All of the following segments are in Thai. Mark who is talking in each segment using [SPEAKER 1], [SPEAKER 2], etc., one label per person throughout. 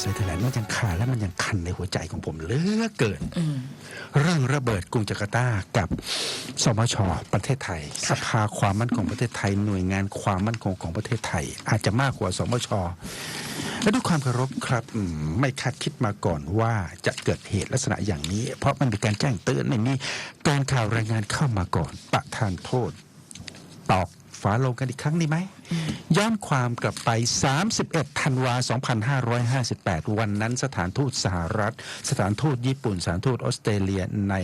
[SPEAKER 1] เซอร์ไทยแลนด์มันยังคาและมันยังคันในหัวใจของผมเหลือเกิน
[SPEAKER 2] อืม
[SPEAKER 1] เรื่องระเบิดกรุงจาการ์ตากับสมชประเทศไทยส
[SPEAKER 2] ค่ะ
[SPEAKER 1] ภาความมั่นคงประเทศไทย หน่วยงานความมั่นคงของประเทศไทย อาจจะมากกว่าสมชและด้วยความเคารพครับอืมไม่คาดคิดมาก่อนว่าจะเกิดเหตุลักษณะอย่างนี้ เพราะมันมีการแจ้งเตือนไม่มีการข่าวรายงานเข้ามาก่อนประทานโทษตอก ฝาโลงกันอีกครั้งดีไหม ย้อนความกลับไป 31 ธันวา 2558 วันนั้นสถานทูตสหรัฐ สถานทูตญี่ปุ่น สถานทูตออสเตรเลียใน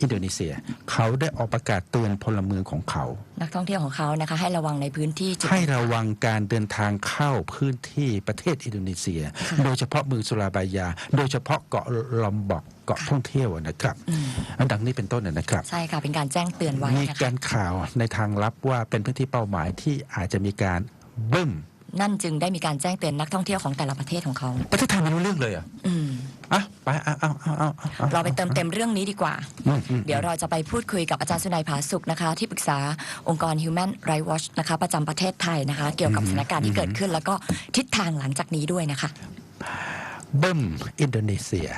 [SPEAKER 1] อินโดนีเซีย เขาได้ออกประกาศเตือนพลเมืองของเขา
[SPEAKER 2] นักท่องเที่ยวของเขานะคะ ให้ระวังในพื้นที่จุด
[SPEAKER 1] ให้ระวังการเดินทางเข้าพื้นที่ประเทศอินโดนีเซีย
[SPEAKER 2] ค่ะ
[SPEAKER 1] โดยเฉพาะเมืองสุราบายา โดยเฉพาะเกาะลอมบอก เกาะท่องเที่ยวนะครับ
[SPEAKER 2] อืม
[SPEAKER 1] อันดังนี้เป็นต้นนะครับ
[SPEAKER 2] ใช่ค่ะ เป็นการแจ้งเตือนไว้
[SPEAKER 1] มี
[SPEAKER 2] นะคะ
[SPEAKER 1] การข่าวในทางลับว่าเป็นพื้นที่เป้าหมายที่อาจจะมีการบึ้ม
[SPEAKER 2] นั่นจึงได้มีการแจ้งเตือนนักท่องเที่ยวของแต่ละประเทศของเขา
[SPEAKER 1] ประเทศไทยไม่รู้เรื่องเลยเหรอะ
[SPEAKER 2] อืม
[SPEAKER 1] อะไปเอาเอาเอาเอาเอา
[SPEAKER 2] เราไปเติมเต็มเรื่องนี้ดีกว่า
[SPEAKER 1] อืมอืม
[SPEAKER 2] เดี๋ยวเราจะไปพูดคุยกับอาจารย์สุนัยผาสุกนะคะ ที่ปรึกษาองค์กร Human Rights Watch นะคะ ประจำประเทศไทยนะคะ เกี่ยวกับสถานการณ์ที่เกิดขึ้น แล้วก็ทิศทางหลังจากนี้ด้วยนะคะ
[SPEAKER 1] บึ้มอินโดนีเซีย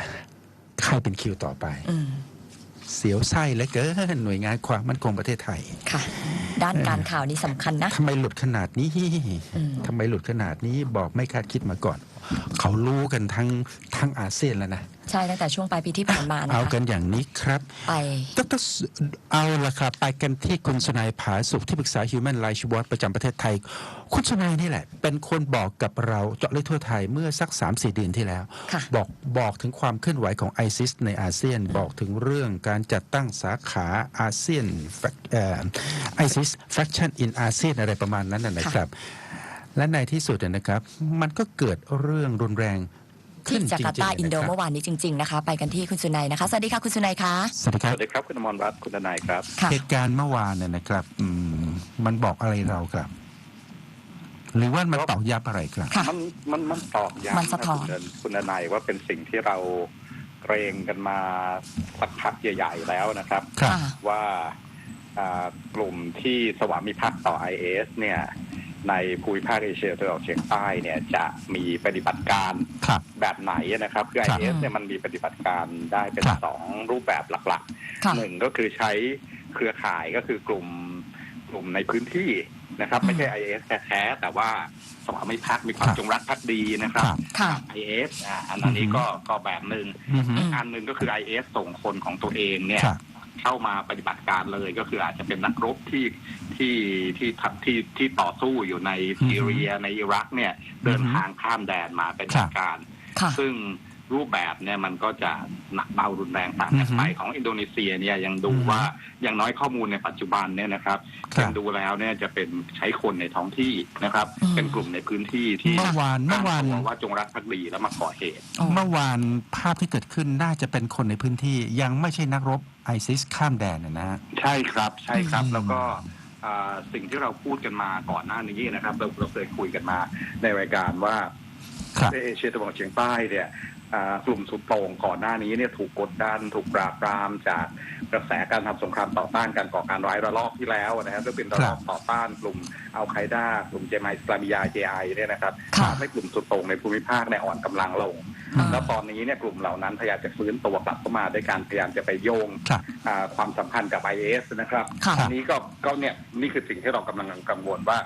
[SPEAKER 1] ใครเป็นคิวต่อไป
[SPEAKER 2] อืม
[SPEAKER 1] เสียวไส้เหลือเกินหน่วยงานความมั่นคงประเทศไทย
[SPEAKER 2] ค่ะ ด้านการข่าวนี้สำคัญนะ
[SPEAKER 1] ทำไมหลุดขนาดนี้
[SPEAKER 2] อืม
[SPEAKER 1] ทำไมหลุดขนาดนี้บอกไม่คาดคิดมาก่อน เขารู้กันทั้งทั้งอาเซียนแล้วนะ
[SPEAKER 2] ใช่ตั้งแต่ช่วงปลายปีที่ผ่านมานะ
[SPEAKER 1] เอา
[SPEAKER 2] คะ
[SPEAKER 1] กันอย่างนี้ครับ
[SPEAKER 2] ไป
[SPEAKER 1] ดรสเอาละครับไปกันที่คุณสนายผาสุขที่ปรึกษา Human Rights Watch ประจำประเทศไทย คุณสนายนี่แหละ เป็นคนบอกกับเราเจาะลึกทั่วไทยเมื่อสัก 3-4 เดือนที่แล้ว
[SPEAKER 2] ค่ะ
[SPEAKER 1] บอกบอกถึงความเคลื่อนไหวของไอซิสในอาเซียนบอกถึงเรื่องการจัดตั้งสาขาอาเซียนไอซิสแฟคชั่นอินอาเซียนอะไรประมาณนั้นนะนะครับและในที่สุดเนี่ยนะครับ มันก็เกิดเรื่องรุนแรง
[SPEAKER 2] ที่
[SPEAKER 1] ขึ้น
[SPEAKER 2] จาการ์ตา
[SPEAKER 1] จริงๆ
[SPEAKER 2] อินโดะ
[SPEAKER 1] ครับ
[SPEAKER 2] เมื่อวานนี้จริงๆนะคะไปกันที่คุณสุนัยนะคะสวัสดีค่ะคุณสุนัยคะ
[SPEAKER 1] สวัสดีค
[SPEAKER 3] ส
[SPEAKER 1] รับ
[SPEAKER 3] วัสดีครับคุณอมรรัตน์คุณทนายครับ
[SPEAKER 2] ค่ะ
[SPEAKER 1] เหตุการณ์เมื่อวานเนี่ยนะครับอืมมันบอกอะไรเราครับ หรือว่ามันตอกย้ำอะไรครับ
[SPEAKER 2] ค่ะ
[SPEAKER 3] มันมันมันตอบย้ำ
[SPEAKER 2] มันสะท้อน
[SPEAKER 3] คุณคุณทนายว่าเป็นสิ่งที่เราเกรงกันมาสักพักใหญ่ๆแล้วนะครับ
[SPEAKER 1] ครับ
[SPEAKER 2] ค่ะ
[SPEAKER 3] ว่าอ่ากลุ่มที่สวามิภักดิ์ต่อ IS เนี่ย ในภูมิภาคเอเชียตะวันออกเฉียงใต้เนี่ยจะมีปฏิบัติการ
[SPEAKER 1] ครับ
[SPEAKER 3] แบบไหนนะครับคือ
[SPEAKER 1] ครับ
[SPEAKER 3] IS เนี่ยมันมีปฏิบัติการได้เป็น
[SPEAKER 1] ครับ
[SPEAKER 3] สองรูปแบบหลัก
[SPEAKER 2] ค่ะ
[SPEAKER 3] ๆหนึ่งก็คือใช้เครือข่ายก็คือกลุ่มกลุ่มในพื้นที่นะครับ ไม่ใช่ IS แท้ๆแต่ว่าสวามิภักดิ์มีความ
[SPEAKER 1] ครับ
[SPEAKER 3] จงรักภักดีนะครั
[SPEAKER 1] ครับบ
[SPEAKER 2] ค่ะ
[SPEAKER 3] ไอเอสอ่าอันนี้ก็ก็แบบหนึ่ง
[SPEAKER 1] อือฮึ
[SPEAKER 3] อีกอันหนึ่งก็คือ IS ส่งคนของตัวเองเนี่ย
[SPEAKER 1] ครับ
[SPEAKER 3] เข้ามาปฏิบัติการเลยก็คืออาจจะเป็นนักรบที่ ที่ที่ทับที่ที่ต่อสู้อยู่ในซีเรียในอิรักเนี่ยเดินทางข้ามแดนมาเป็น
[SPEAKER 1] ครับ
[SPEAKER 3] การ
[SPEAKER 2] ค่ะ
[SPEAKER 3] ซึ่งรูปแบบเนี่ยมันก็จะหนักเบารุนแรงต่างกันไป
[SPEAKER 1] อือฮึ
[SPEAKER 3] ของอินโดนีเซียเนี่ยยังดู
[SPEAKER 1] อือฮึ
[SPEAKER 3] ว่าอย่างน้อยข้อมูลในปัจจุบันเนี่ยนะครับ
[SPEAKER 1] ครับ
[SPEAKER 3] ยังดูแล้วเนี่ยจะเป็นใช้คนในท้องที่นะครับ
[SPEAKER 2] อืม
[SPEAKER 3] เป็นกลุ่มในพื้นที่ที่
[SPEAKER 1] เมื่อวานเมื่อวาน
[SPEAKER 3] อ้งตัวว่าจงรักภักดีแล้วมาก่อเหตุ
[SPEAKER 2] อ๋อ
[SPEAKER 1] เมื่อวานภาพที่เกิดขึ้นน่าจะเป็นคนในพื้นที่ยังไม่ใช่นักรบไอซิสข้ามแดนนะนะฮะ
[SPEAKER 3] ใช่ครับใช่ครับ
[SPEAKER 1] อืม
[SPEAKER 3] แล้วก็อ่า สิ่งที่เราพูดกันมาก่อนหน้านี้นะครับ เราเราเคยคุยกันมาในรายการว่า
[SPEAKER 1] ครับ
[SPEAKER 3] ในเอเชียตะวันออกเฉียงใต้เนี่ยอ่า กลุ่มสุดโต่งก่อนหน้านี้เนี่ยถูกกดดัน ถูกปราบปรามจากกระแสการทำสงครามต่อต้านการก่อการร้ายระลอกที่แล้วนะครับก็เป็นระลอกต่อต้านกลุ่มอัลไคดากลุ่มเจมาอิสลามิยาเจไอเนี่ยนะครับ
[SPEAKER 2] ค่ะ
[SPEAKER 3] ทำให้กลุ่มสุดโต่งในภูมิภาคเนี่ยอ่อนกำลังลง
[SPEAKER 2] อ่า
[SPEAKER 3] แล้วตอนนี้เนี่ยกลุ่มเหล่านั้นพยายามจะฟื้นตัวกลับเข้ามาด้วยการพยายามจะไปโยง
[SPEAKER 1] ครับ
[SPEAKER 3] อ่าความสัมพันธ์กับไอเอสนะครับ
[SPEAKER 2] ค่ะ
[SPEAKER 3] อันนี้ก็ก็เนี่ยนี่คือสิ่งที่เรากำลังกังวลว่า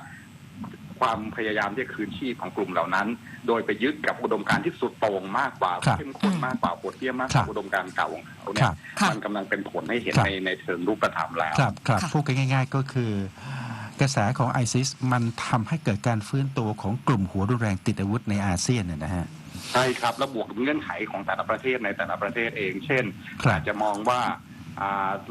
[SPEAKER 3] ความพยายามที่จะคืนชีพของกลุ่มเหล่านั้น โดยไปยึดกับอุดมการณ์ที่สุดโต่งมากกว่า
[SPEAKER 1] ครับ
[SPEAKER 3] เข้มข้น
[SPEAKER 2] อืม
[SPEAKER 3] มากกว่าโหดเหี้ยมมากก
[SPEAKER 1] ครั
[SPEAKER 3] ว่า
[SPEAKER 1] บ
[SPEAKER 3] อุดมการณ์เก่าของเขา
[SPEAKER 1] ค
[SPEAKER 3] เนี่
[SPEAKER 1] รั
[SPEAKER 3] ย
[SPEAKER 1] บ
[SPEAKER 2] ค่ะ
[SPEAKER 3] มันกำลังเป็นผลให้เห็น
[SPEAKER 1] ครับ
[SPEAKER 3] ในในเชิงรูปธรรมแล้ว
[SPEAKER 1] ครับครับ
[SPEAKER 2] ค่ะ
[SPEAKER 1] พูดกันง่าย ๆ ก็คือกระแสของไอซิสมันทำให้เกิดการฟื้นตัวของกลุ่มหัวรุนแรงติดอาวุธในอาเซียนนะนะฮะ
[SPEAKER 3] ใช่ครับ แล้วบวกกับเงื่อนไขของแต่ละประเทศในแต่ละประเทศเอง เช่น
[SPEAKER 1] ครับ
[SPEAKER 3] อาจจะมองว่าอ่า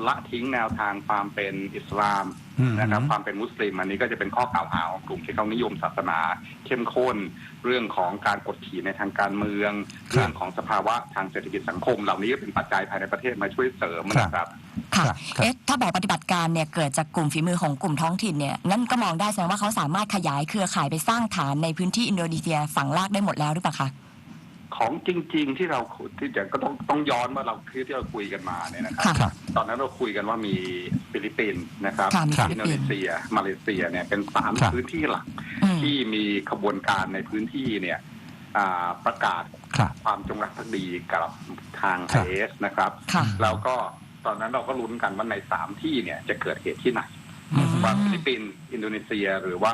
[SPEAKER 3] ละทิ้งแนวทางความเป็นอิสลาม
[SPEAKER 1] อืม
[SPEAKER 3] นะครับความเป็นมุสลิมอันนี้ก็จะเป็นข้อกล่าวหาของกลุ่มที่เขานิยมศาสนาเข้มข้น เรื่องของการกดขี่ในทางการเมือง
[SPEAKER 1] ครับ
[SPEAKER 3] เรื่องของสภาวะทางเศรษฐกิจสังคม เหล่านี้ก็เป็นปัจจัยภายในประเทศมาช่วยเสริมนะครับ
[SPEAKER 2] ค่ะ
[SPEAKER 1] ครับครับ
[SPEAKER 2] เอ๊ะถ้าบอกปฏิบัติการเนี่ยเกิดจากกลุ่มฝีมือของกลุ่มท้องถิ่นเนี่ยนั่นก็มองได้แสดงว่าเขาสามารถขยายเครือข่ายไปสร้างฐานในพื้นที่อินโดนีเซียฝั่งลากได้หมดแล้วหรือเปล่าคะ
[SPEAKER 3] ของจริง ๆ ที่เราคุยที่จะก็ต้องต้องย้อนว่าเราคือที่เราคุยกันมาเนี่ยนะครับ
[SPEAKER 2] ค่ะ
[SPEAKER 1] ครับ
[SPEAKER 3] ตอนนั้นเราคุยกันว่ามีฟิลิปปินส์นะครับ
[SPEAKER 2] ค่ะมี
[SPEAKER 1] ครับ
[SPEAKER 2] ฟิ
[SPEAKER 3] อิ
[SPEAKER 2] ลิ
[SPEAKER 3] น
[SPEAKER 2] ป
[SPEAKER 3] โด
[SPEAKER 2] ปิ
[SPEAKER 3] นี
[SPEAKER 2] นส์
[SPEAKER 3] เซีย มาเลเซียเนี่ยเป็นสาม
[SPEAKER 1] ครับ
[SPEAKER 3] พื้นที่หลัก
[SPEAKER 2] อืม
[SPEAKER 3] ที่มีขบวนการในพื้นที่เนี่ยอ่าประกาศ
[SPEAKER 1] ครับ
[SPEAKER 3] ความจงรักภักดีกับทาง
[SPEAKER 1] ครับ
[SPEAKER 3] ไอเอสนะครับ
[SPEAKER 2] ค่ะ
[SPEAKER 3] แล้วก็ตอนนั้นเราก็ลุ้นกันว่าในสามที่เนี่ยจะเกิดเหตุที่ไหน
[SPEAKER 2] อืม
[SPEAKER 3] ว่าฟิลิปปินส์อินโดนีเซียหรือว่า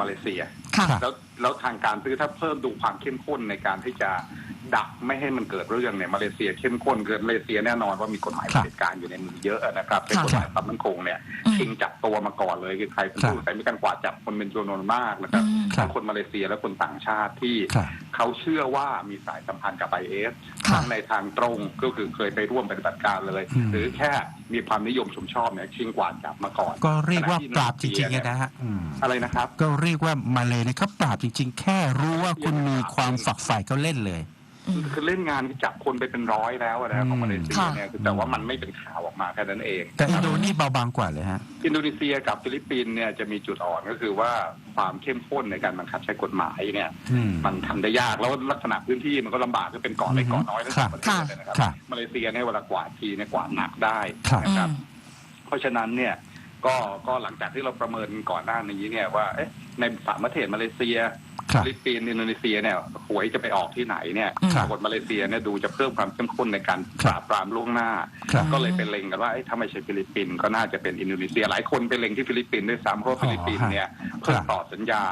[SPEAKER 3] มาเลเซีย
[SPEAKER 2] ค่ะ
[SPEAKER 1] ครับ
[SPEAKER 3] แล้ว แล้วทางการซื้อถ้าเพิ่มดูความเข้มข้นในการที่จะ ดักไม่ให้มันเกิดเรื่องเนี่ยมาเลเซียเข้มข้นเกินมาเลเซียแน่นอนว่ามีกฎหมาย
[SPEAKER 1] ครับ
[SPEAKER 3] เผด็จการอยู่ในมือเยอะนะครับเป็นกฎหมายความมั่นคงเนี่ย
[SPEAKER 2] อืม
[SPEAKER 3] ชิงจับตัวมาก่อนเลยคือใครเป็น
[SPEAKER 1] ครับ
[SPEAKER 3] ผู้ใส่มีการกวาดจับคนเป็นจำนวนมากนะครับ
[SPEAKER 2] อืม
[SPEAKER 1] ครับ
[SPEAKER 3] ทั้งคนมาเลเซียและคนต่างชาติที่
[SPEAKER 1] ครับ
[SPEAKER 3] เขาเชื่อว่ามีสายสัมพันธ์กับไอเอส
[SPEAKER 2] ค่ะ
[SPEAKER 3] ทั้งในทางตรงก็คือเคยไปร่วมปฏิบัติการเลย
[SPEAKER 1] อืม
[SPEAKER 3] หรือแค่มีความนิยมชมชอบเนี่ยชิงกวาดจับมาก่อน
[SPEAKER 1] ก็เรียกว่า
[SPEAKER 3] ขณะที่
[SPEAKER 1] ปราบจริงๆ
[SPEAKER 3] เนี่ย
[SPEAKER 1] นะฮะอืม
[SPEAKER 3] อะไรนะครับ
[SPEAKER 1] ก็เรียกว่ามาเลยเนี่ยเขาปราบจริง ๆ แค่รู้ว่าคุณมีความฝักใฝ่ก็เล่นเลย
[SPEAKER 2] อืม
[SPEAKER 3] คือเล่นงานจับคนไปเป็นร้อยแล้วนะครับของมาเลเซีย
[SPEAKER 2] ค่ะ
[SPEAKER 3] เนี่ยคือแต่ว่ามันไม่เป็นข่าวออกมาแค่นั้นเอง
[SPEAKER 1] แต่อินโดนี่เบาบางกว่าเลยฮะ
[SPEAKER 3] อินโดนีเซียกับฟิลิปปินส์เนี่ยจะมีจุดอ่อนก็คือว่าความเข้มข้นในการบังคับใช้กฎหมายเนี่ย
[SPEAKER 1] อืม
[SPEAKER 3] มันทำได้ยากแล้วลักษณะพื้นที่มันก็ลำบากก็เป็นเกาะเล็กเกาะน้อยทั้งสองประเทศเลยนะครับ
[SPEAKER 1] ครับ
[SPEAKER 3] มาเลเซียเนี่ยเวลากวาดทีเนี่ยกวาดหนักได้
[SPEAKER 1] ครับ
[SPEAKER 3] นะครับ
[SPEAKER 2] อืม
[SPEAKER 3] เพราะฉะนั้นเนี่ยก็ก็หลังจากที่เราประเมินก่อนหน้านี้เนี่ยว่าเอ๊ะในสามประเทศมาเลเซีย
[SPEAKER 1] ครับ
[SPEAKER 3] ฟิลิปปินส์อินโดนีเซียเนี่ยหวยจะไปออกที่ไหนเนี่ย
[SPEAKER 2] อืม
[SPEAKER 3] ปรากฏมาเลเซียเนี่ยดูจะเพิ่มความเข้มข้นในการปราบปรามล่วงหน้า
[SPEAKER 1] ครับ
[SPEAKER 3] ก็เลยเป็นเล็งกันว่าเอ๊ะถ้าไม่ใช่ฟิลิปปินส์ก็น่าจะเป็นอินโดนีเซีย หลายคนไปเล็งที่ฟิลิปปินส์ด้วยซ้ำเพราะว่าฟิลิปปินส์เนี่ยเพิ่งต่อสัญญา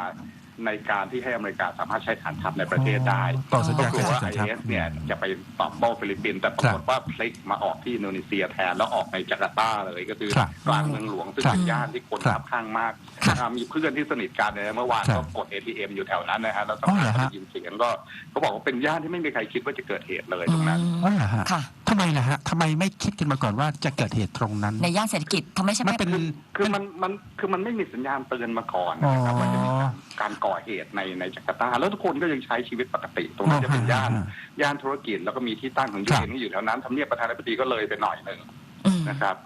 [SPEAKER 3] ในการที่ให้อเมริกาสามารถใช้ฐานทัพในประเทศได้
[SPEAKER 1] ต่อสัญ
[SPEAKER 3] ก็
[SPEAKER 1] ญา
[SPEAKER 3] คือว่า
[SPEAKER 1] การ
[SPEAKER 3] ไอ
[SPEAKER 1] สัญ
[SPEAKER 3] เอ
[SPEAKER 1] ญา
[SPEAKER 3] สเนี่ยจะไปตอบโต้ฟิลิปปินส์แต่ปรากฏว่าพลิกมาออกที่อินโดนีเซียแทนแล้วออกในจาการ์ตาเลยก็คือ
[SPEAKER 1] ครับ
[SPEAKER 3] กลางเมืองหลวงซึ่ง
[SPEAKER 1] ครับ
[SPEAKER 3] เป็นย่านที่คน
[SPEAKER 1] ครับ
[SPEAKER 3] คับข้างมาก
[SPEAKER 2] ครับ
[SPEAKER 3] อ่ามีเพื่อนที่สนิทกันเนี่ยเมื่อวาน
[SPEAKER 1] ครั
[SPEAKER 3] ก็
[SPEAKER 1] บ
[SPEAKER 3] กด ATM อยู่แถวนั้นนะฮะแล้วสัก
[SPEAKER 1] อ๋อ
[SPEAKER 3] พั
[SPEAKER 1] เหร
[SPEAKER 3] ก
[SPEAKER 1] อ
[SPEAKER 3] ก็
[SPEAKER 1] ฮะ
[SPEAKER 3] ได้ยินเสียงก็เขาบอกว่าเป็นย่านที่ไม่มีใครคิดว่าจะเกิดเหตุเลยตรงนั้น
[SPEAKER 1] อ๋อเหรอฮะ
[SPEAKER 2] ค่ะ
[SPEAKER 1] ทำ ไมล่ะฮะทำไมไม่คิดกันมาก่อนว่าจะเกิดเหตุตรงนั้น
[SPEAKER 2] ในย่านเศรษฐกิจทำไมใช่ไหม
[SPEAKER 1] มันเป็น
[SPEAKER 3] คือมันมันคือมันไม่มีสัญญาณเตือนมาก่อนนะครับ
[SPEAKER 1] อ๋อ
[SPEAKER 3] ว่าจะมีการการก่อเหตุในในจาการ์ตา แล้วทุกคนก็ยังใช้ชีวิตปกติ ตรงนั้นจะเป็นย่าน
[SPEAKER 1] อ่า
[SPEAKER 3] ย่านธุรกิจแล้วก็มีที่ตั้งของยู
[SPEAKER 1] ครับ
[SPEAKER 3] เอ็นที่อยู่แถวนั้นทำเนียบประธานาธิบดีก็เลยไปหน่อยหนึ่ง
[SPEAKER 2] อืม
[SPEAKER 3] นะครับ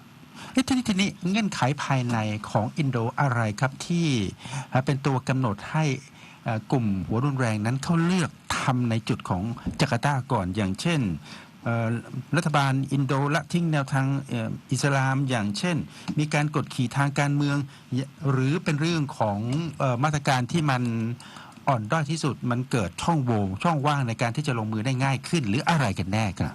[SPEAKER 1] เอ๊ะทีนี้ทีนี้เงื่อนไขภายในของอินโดอะไรครับที่เอ่อเป็นตัวกำหนดให้เอ่อกลุ่มหัวรุนแรงนั้นเขาเลือกทำในจุดของจาการ์ตาก่อนอย่างเช่นเอ่อ รัฐบาลอินโดละทิ้งแนวทางอ,อิสลามอย่างเช่น มีการกดขี่ทางการเมือง หรือเป็นเรื่องของออมาตรการที่มันอ่อนด้อยที่สุดมันเกิดช่องโหว่ช่องว่างในการที่จะลงมือได้ง่ายขึ้น หรืออะไรกันแน่ครับ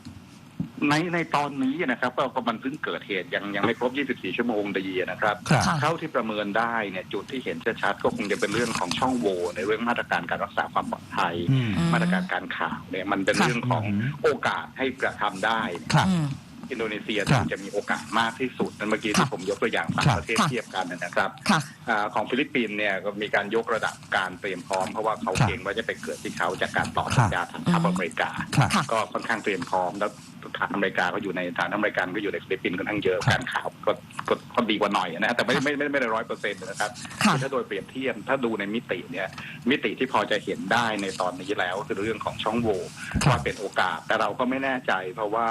[SPEAKER 3] ในในตอนนี้นะครับก็ก็มันเพิ่งเกิดเหตุยังยังไม่ครบ 24 ชั่วโมงดีนะครับ
[SPEAKER 1] ครับ
[SPEAKER 2] ค่ะ
[SPEAKER 3] เท่าที่ประเมินได้เนี่ยจุดที่เห็นชัดๆก็คงจะเป็นเรื่องของช่องโหว่ในเรื่องมาตรการการรักษาความปลอดภัย
[SPEAKER 1] อืม
[SPEAKER 2] อืม
[SPEAKER 3] มาตรการการข่าวเนี่ยมันเป็น
[SPEAKER 2] ค่ะ
[SPEAKER 3] เรื่องของ
[SPEAKER 1] อืม
[SPEAKER 3] โอกาสให้กระทำได้
[SPEAKER 1] ครับ
[SPEAKER 2] อืม
[SPEAKER 3] อินโดนีเซีย
[SPEAKER 1] ครับ
[SPEAKER 3] จะมีโอกาสมากที่สุดนั่นเมื่อกี้
[SPEAKER 2] ครั
[SPEAKER 3] ที่
[SPEAKER 2] บ
[SPEAKER 3] ผมยกตัวอย่างสาม
[SPEAKER 1] ครับ
[SPEAKER 3] ประเทศ
[SPEAKER 2] ค่ะ
[SPEAKER 3] เทียบกันนะครับ
[SPEAKER 2] ค่ะ
[SPEAKER 3] อาของฟิลิปปินส์เนี่ยก็มีการยกระดับการเตรียมพร้อมเพราะว่าเขา
[SPEAKER 1] ครับ
[SPEAKER 3] เกรงว่าจะไปเกิดที่เขาจากการต่อสัญญาทางทัพ
[SPEAKER 2] อืม
[SPEAKER 3] อเมริกา
[SPEAKER 1] ครับ
[SPEAKER 2] ค่ะ
[SPEAKER 3] ก็ค่อนข้างเตรียมพร้อมแล้ว ฐานอเมริกาก็อยู่ในฐานอเมริกันก็อยู่ในฟิลิปปินส์ค่อนข้างเยอะ
[SPEAKER 1] ครับ
[SPEAKER 3] การข่าวก็ก็ก็ดีกว่าหน่อยนะฮะแต่ไม่ไม่ไม่ไม่ได้ร้อยเปอร์เซ็นต์นะครับ
[SPEAKER 2] ค่ะ
[SPEAKER 3] คือถ้าโดยเปรียบเทียบถ้าดูในมิติเนี่ยมิติที่พอจะเห็นได้ในตอนนี้แล้วคือเรื่องของช่องโหว่
[SPEAKER 1] ครับ
[SPEAKER 3] ว่าเป็นโอกาสแต่เราก็ไม่แน่ใจเพราะว่า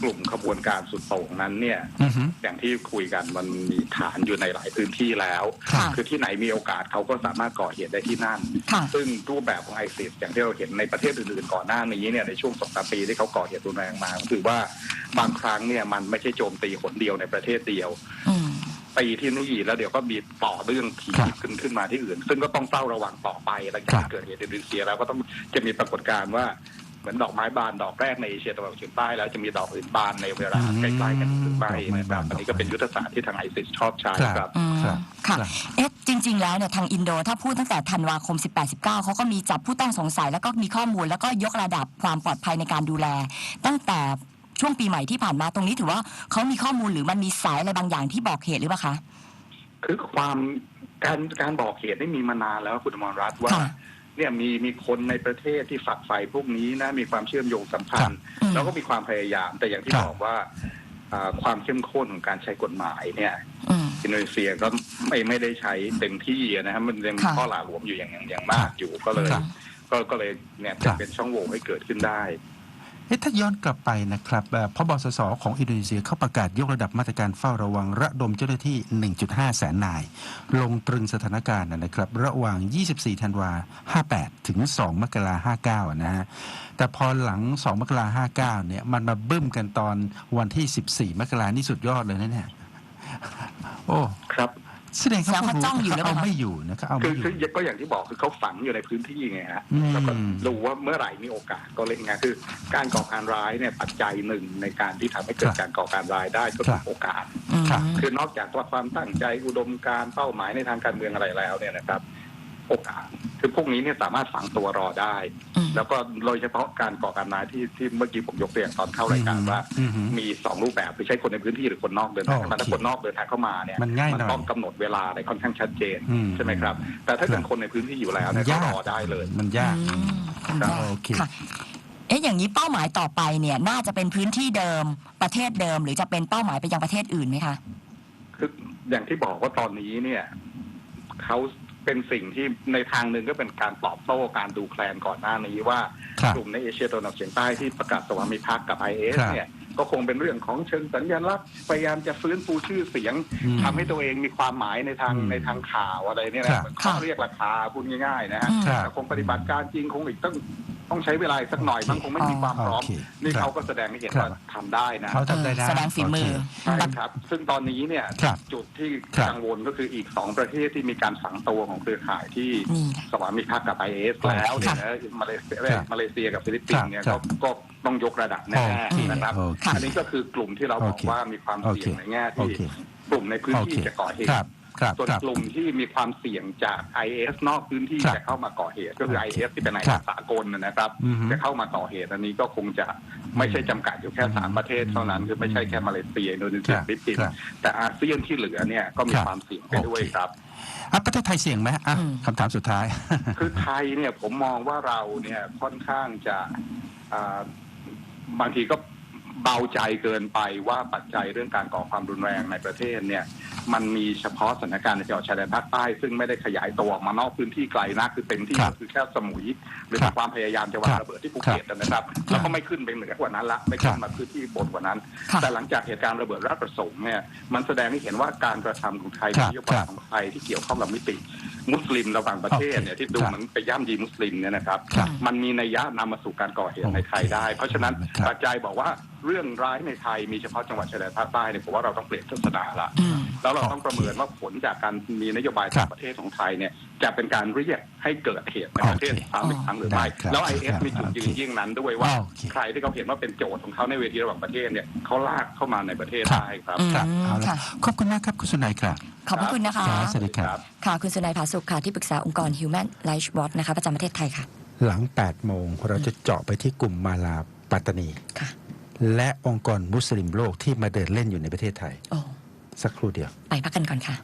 [SPEAKER 3] กลุ่มขบวนการสุดโต่งนั้นเนี่ย
[SPEAKER 1] อือฮึ
[SPEAKER 3] อย่างที่คุยกันมันมีฐานอยู่ในหลายพื้นที่แล้ว
[SPEAKER 2] ค่ะ
[SPEAKER 3] คือที่ไหนมีโอกาสเขาก็สามารถก่อเหตุได้ที่นั่น
[SPEAKER 2] ค่ะ
[SPEAKER 3] ซึ่งรูปแบบของไอซิสอย่างที่เราเห็นในประเทศอื่นๆก่อนหน้านี้เนี่ยในช่วงสองสามปีที่เขาก่อเหตุรุนแรงมาก็คือว่าบางครั้งเนี่ยมันไม่ใช่โจมตีหนเดียวในประเทศเดียว
[SPEAKER 2] อืม
[SPEAKER 3] ตีที่นี่แล้วเดี๋ยวก็มีต่อเรื่องที
[SPEAKER 1] ครับ
[SPEAKER 3] ขึ้นขึ้นมาที่อื่น ซึ่งก็ต้องเฝ้าระวังต่อไปหลัง
[SPEAKER 1] ครั
[SPEAKER 3] จาก
[SPEAKER 1] บ
[SPEAKER 3] เกิดเหตุอินโดนีเซียแล้วก็ต้องจะมีปรากฏการณ์ว่า เหมือนดอกไม้บานดอกแรกในเอเชียตะวันออกเฉียงใต้แล้วจะมีดอกอื่นบานในเวลาใกล้ๆกันหรือไม่
[SPEAKER 1] ดอกไม้
[SPEAKER 3] นะค
[SPEAKER 1] บา
[SPEAKER 3] รับ
[SPEAKER 1] น
[SPEAKER 3] อันนี้ก็เป็นยุทธศาสตร์ที่ทางไอซิสชอบใช้
[SPEAKER 1] ครับ
[SPEAKER 3] ครับ
[SPEAKER 2] อืม
[SPEAKER 1] ครับ
[SPEAKER 2] ค่ะ
[SPEAKER 1] ครับ
[SPEAKER 2] เอ๊ะจริง ๆ แล้วเนี่ยทางอินโดถ้าพูดตั้งแต่ธันวาคม 18-19เขาก็มีจับผู้ต้องสงสัยแล้วก็มีข้อมูล แล้วก็ยกระดับความปลอดภัยในการดูแล ตั้งแต่ช่วงปีใหม่ที่ผ่านมาตรงนี้ถือว่าเขามีข้อมูลหรือมันมีสายอะไรบางอย่างที่บอกเหตุหรือเปล่าคะ
[SPEAKER 3] คือความการการบอกเหตุได้มีมานานแล้วคุณอมรรัตน์ว่า
[SPEAKER 2] ค่ะ
[SPEAKER 3] เนี่ยมีมีคนในประเทศที่ฝักใฝ่พวกนี้นะมีความเชื่อมโยงสัมพันธ์
[SPEAKER 2] อืม
[SPEAKER 3] แล้วก็มีความพยายามแต่อย่างที่
[SPEAKER 1] ครับ
[SPEAKER 3] บอกว่าอ่าความเข้มข้นของการใช้กฎหมายเนี่ย
[SPEAKER 2] อืม
[SPEAKER 3] อินโดนีเซียก็ไม่ไม่ได้ใช้เต็มที่นะครับมันยังมี
[SPEAKER 2] ค่ะ
[SPEAKER 3] ข้อหลาหลวมอยู่อย่างอย่างอย่างมากอยู่ก็เลย
[SPEAKER 1] ครับ
[SPEAKER 3] ก็ก็เลยเนี่ย
[SPEAKER 1] ครับ
[SPEAKER 3] เป็นช่องโหว่ให้เกิดขึ้นได้
[SPEAKER 1] เอ๊ะถ้าย้อนกลับไปนะครับพบสสของอินโดนีเซียเขาประกาศยกระดับมาตรการเฝ้าระวังระดมเจ้าหน้าที่ 1.5 แสนนาย ลงตรึงสถานการณ์นะครับ ระหว่าง 24 ธันวา 58 ถึง 2 มกรา59 นะฮะ แต่พอหลัง 2 มกรา59 เนี่ย มันมาบึ้มกันตอนวันที่ 14 มกรานี่สุดยอดเลยนะเนี่ย โอ้
[SPEAKER 3] ครับ
[SPEAKER 1] แสดงเขา
[SPEAKER 2] แสดงว่าจ้องอยู่หรือเป
[SPEAKER 1] เอา
[SPEAKER 2] ล่า
[SPEAKER 1] ไม่อยู่นะเขาเอา
[SPEAKER 3] คื
[SPEAKER 1] ไม่
[SPEAKER 3] อ
[SPEAKER 1] อยู่
[SPEAKER 3] คือก็อย่างที่บอกคือเขาฝังอยู่ในพื้นที่ไงฮะ
[SPEAKER 1] อืม
[SPEAKER 3] แล้วก็ดูว่าเมื่อไหร่มีโอกาสก็เล่นงานคือ การก่อการร้ายเนี่ยปัจจัยหนึ่งในการที่ทำให้เกิดการก่อการร้ายได้ก็
[SPEAKER 1] ครั
[SPEAKER 3] คือบ โอกาส
[SPEAKER 2] อืม
[SPEAKER 1] ครับ
[SPEAKER 3] คือนอกจากว่าความตั้งใจอุดมการณ์เป้าหมายในทางการเมืองอะไรแล้วเนี่ยนะครับ โอกาส คือพวกนี้เนี่ยสามารถฝังตัวรอได้
[SPEAKER 2] อืม
[SPEAKER 3] แล้วก็โดยเฉพาะการก่อการร้ายที่ที่เมื่อกี้ผมยกตัวอย่างตอนเข้ารายการว่า
[SPEAKER 1] อืมอืม
[SPEAKER 3] มีสองรูปแบบคือใช้คนในพื้นที่หรือคนนอกเดินทางเข้ามา
[SPEAKER 1] โอเค
[SPEAKER 3] ถ้าคนนอกเดินทางเข้ามาเนี่ย
[SPEAKER 1] มันง่ายหน่อย
[SPEAKER 3] ต้องกำหนดเวลาได้ค่อนข้างชัดเจน
[SPEAKER 1] อืม
[SPEAKER 3] ใช่ไหมครับ แต่ถ้าเป็นคนในพื้นที่อยู่แล้วเนี่ย
[SPEAKER 1] มัน
[SPEAKER 3] ก็
[SPEAKER 1] ยาก
[SPEAKER 3] รอได้เลย
[SPEAKER 1] มันยาก
[SPEAKER 2] อืม
[SPEAKER 1] ครับ
[SPEAKER 2] ได้
[SPEAKER 1] โอเค
[SPEAKER 2] ค่ะเอ๊ะอย่างนี้เป้าหมายต่อไปเนี่ยน่าจะเป็นพื้นที่เดิมประเทศเดิม หรือจะเป็นเป้าหมายไปยังประเทศอื่นไหมคะ
[SPEAKER 3] คืออย่างที่บอกว่าตอนนี้เนี่ยเขา เป็นสิ่งที่ในทางหนึ่งก็เป็นการตอบโต้การดูแคลนก่อนหน้านี้ว่า
[SPEAKER 1] ครับ
[SPEAKER 3] กลุ่มในเอเชียตะวันออกเฉียงใต้ที่ประกาศสวามิภักดิ์กับไอเอส
[SPEAKER 1] ครับ
[SPEAKER 3] เนี่ยก็คงเป็นเรื่องของเชิงสัญลักษณ์พยายามจะฟื้นฟูชื่อเสียง
[SPEAKER 1] อืม
[SPEAKER 3] ทำให้ตัวเองมีความหมายในทาง
[SPEAKER 1] อืม
[SPEAKER 3] ในทางข่าวอะไรเนี่ย
[SPEAKER 1] ครั
[SPEAKER 3] นะ
[SPEAKER 1] บ
[SPEAKER 3] เขาเรียกราคาพูดง่ายๆนะฮะ
[SPEAKER 2] อืม
[SPEAKER 1] ครับ
[SPEAKER 3] แต่คงปฏิบัติการจริงคงอีกต้อง ต้องใช้เวลาอีกสักหน่อยมันคงไม่มีความพร้อม
[SPEAKER 1] โอเค
[SPEAKER 3] นี่
[SPEAKER 1] ครับ
[SPEAKER 3] เขาก็แสดงให้เห็น
[SPEAKER 1] ครับ
[SPEAKER 3] ว่าทำได้นะ
[SPEAKER 1] เขาทำได้นะ
[SPEAKER 2] แสดงฝีมือ
[SPEAKER 1] โเค
[SPEAKER 3] ใช่ครับ ซึ่งตอนนี้เนี่ย
[SPEAKER 1] ครับ
[SPEAKER 3] จุดที่
[SPEAKER 1] ครับ
[SPEAKER 3] กังวลก็คืออีกสองประเทศที่มีการฝังตัวของเครือข่ายที่
[SPEAKER 2] นี่
[SPEAKER 3] สวามิภักดิ์กับไอเอสแล้วเนี่ยนะมาเลเซีย
[SPEAKER 1] ครับ
[SPEAKER 3] มาเลเซียกับฟิลิปปินส์เนี่ย
[SPEAKER 1] ครั
[SPEAKER 3] ก็
[SPEAKER 1] บ
[SPEAKER 3] ก็ต้องยกระดับแน่
[SPEAKER 1] โอเค
[SPEAKER 3] ๆนะครับ
[SPEAKER 1] โอเค
[SPEAKER 3] อันนี้ก็คือกลุ่มที่เราบอก
[SPEAKER 1] โอเค
[SPEAKER 3] ว่ามีความเสี่ยง
[SPEAKER 1] โอเค
[SPEAKER 3] ในแง่
[SPEAKER 1] โอ
[SPEAKER 3] ที่
[SPEAKER 1] เค
[SPEAKER 3] กลุ่มในพื้น
[SPEAKER 1] โอ
[SPEAKER 3] ที่
[SPEAKER 1] เค
[SPEAKER 3] จะก่อเห
[SPEAKER 1] ค
[SPEAKER 3] ตุ
[SPEAKER 1] รับครับ
[SPEAKER 3] ส่วน
[SPEAKER 1] ครับ
[SPEAKER 3] กลุ่มที่มีความเสี่ยงจาก IS นอกพื้นที่
[SPEAKER 1] ครับ
[SPEAKER 3] จะเข้ามาก่อเหตุ ก็คือ
[SPEAKER 1] โอเค
[SPEAKER 3] IS ที่เป็นนาย
[SPEAKER 1] ครับ
[SPEAKER 3] สากลนะนะครับ
[SPEAKER 1] อือฮึ
[SPEAKER 3] จะเข้ามาก่อเหตุอันนี้ก็คงจะไม่ใช่จำกัดอยู่แค่สาม
[SPEAKER 1] อืม
[SPEAKER 3] ประเทศเท่านั้นคือไม่ใช่แค่มาเลเซียอินโดนีเซีย
[SPEAKER 1] ครับ
[SPEAKER 3] ฟิลิปปิน
[SPEAKER 1] ครั
[SPEAKER 3] ส์
[SPEAKER 1] บ
[SPEAKER 3] แต่อาเซียนที่เหลือเนี่ยก็มี
[SPEAKER 1] ครับ
[SPEAKER 3] ความเสี่ยงไปด้วย
[SPEAKER 1] โอเค
[SPEAKER 3] ครับ
[SPEAKER 1] อะประเทศไทยเสี่ยงไหมอะ
[SPEAKER 2] อืม
[SPEAKER 1] คำถามสุดท้าย
[SPEAKER 3] คือไทยเนี่ยผมมองว่าเราเนี่ยค่อนข้างจะอ่าบางทีก็ เบาใจเกินไปว่าปัจจัยเรื่องการก่อความรุนแรงในประเทศเนี่ยมันมีเฉพาะสถานการณ์ในจังหวัดชายแดนภาคใต้ ซึ่งไม่ได้ขยายตัวออกมานอกพื้นที่ไกลนักคือเต็มที่
[SPEAKER 1] ครับ
[SPEAKER 3] ก็คือแค่สมุย หรือ
[SPEAKER 1] ครั
[SPEAKER 3] มี
[SPEAKER 1] บ
[SPEAKER 3] ความพยายามจะวาง
[SPEAKER 1] ครับ
[SPEAKER 3] ระเบิดที่ภูเก็ตนะครับแล้วก็ไม่ขึ้นไปเหนือกว่านั้นละไม่ขึ้นมาพื้นที่บนกว่านั้น
[SPEAKER 2] ค่ะ
[SPEAKER 3] แต่หลังจากเหตุการณ์ระเบิดราชประสงค์เนี่ยมันแสดงให้เห็นว่าการกระทำของไทย
[SPEAKER 1] ครับ
[SPEAKER 3] นโยบายของไทยที่เกี่ยวข้องกับมิติมุสลิมระหว่างประเทศเนี่ยที่ดู
[SPEAKER 1] ครับ
[SPEAKER 3] เหมือนไปย่ำยีมุสลิมเนี่ยนะครับ
[SPEAKER 1] ครับ
[SPEAKER 3] มันมีนัยยะนำมาสู่การก่อเหตุในไทยได้ เพราะฉะนั้น
[SPEAKER 1] ครับ
[SPEAKER 3] ปัจจัยบอกว่าเรื่องร้ายในไทยมีเฉพาะจังหวัดชายแดนภาคใต้เนี่ยผมว่าเราต้องเปลี่ยนทัศนะละ
[SPEAKER 2] อืม
[SPEAKER 3] แล้วเราต้องประเมินว่าผลจากการมีนโยบาย
[SPEAKER 1] ครั
[SPEAKER 3] ต่า
[SPEAKER 1] บ
[SPEAKER 3] งประเทศของไทยเนี่ยจะเป็นการเรียกให้เกิดเหตุในประเทศ
[SPEAKER 1] โอเค
[SPEAKER 3] ซ้ำอีกครั้งหรือไม่
[SPEAKER 1] ได้ครับ
[SPEAKER 3] แล้วไอเอส
[SPEAKER 1] ครับ
[SPEAKER 3] มีจุดยืน
[SPEAKER 1] โอเค
[SPEAKER 3] ยิ่งนั้นด้วยว่า
[SPEAKER 1] โอเค
[SPEAKER 3] ใครที่เขาเห็นว่าเป็นโจทย์ของเขาในเวทีระหว่างประเทศเนี่ยเขาลากเข้ามาในประเทศ
[SPEAKER 1] ครับ
[SPEAKER 3] ได้ครับ
[SPEAKER 2] อืม
[SPEAKER 1] ครับเอาละ
[SPEAKER 2] ค่ะ
[SPEAKER 1] ขอบคุณมากครับคุณสุนัยครับ
[SPEAKER 2] ขอบพระคุณนะคะ
[SPEAKER 1] ครับสวัสดีครับ
[SPEAKER 2] ค่ะคุณสุนัยผาสุขค่ะที่ปรึกษาองค์กร Human Rights Watch นะคะประจำประเทศไทยค่ะ
[SPEAKER 1] หลัง 8 โมงเราจะเจาะไปที่กลุ่มมาลาปัตตานี
[SPEAKER 2] ค่ะ
[SPEAKER 1] และองค์กรมุสลิมโลกที่มาเดินเล่นอยู่ในประเทศไทย
[SPEAKER 2] โอ้
[SPEAKER 1] สักครู่เดียว
[SPEAKER 2] ไปพักกันก่อนค่ะ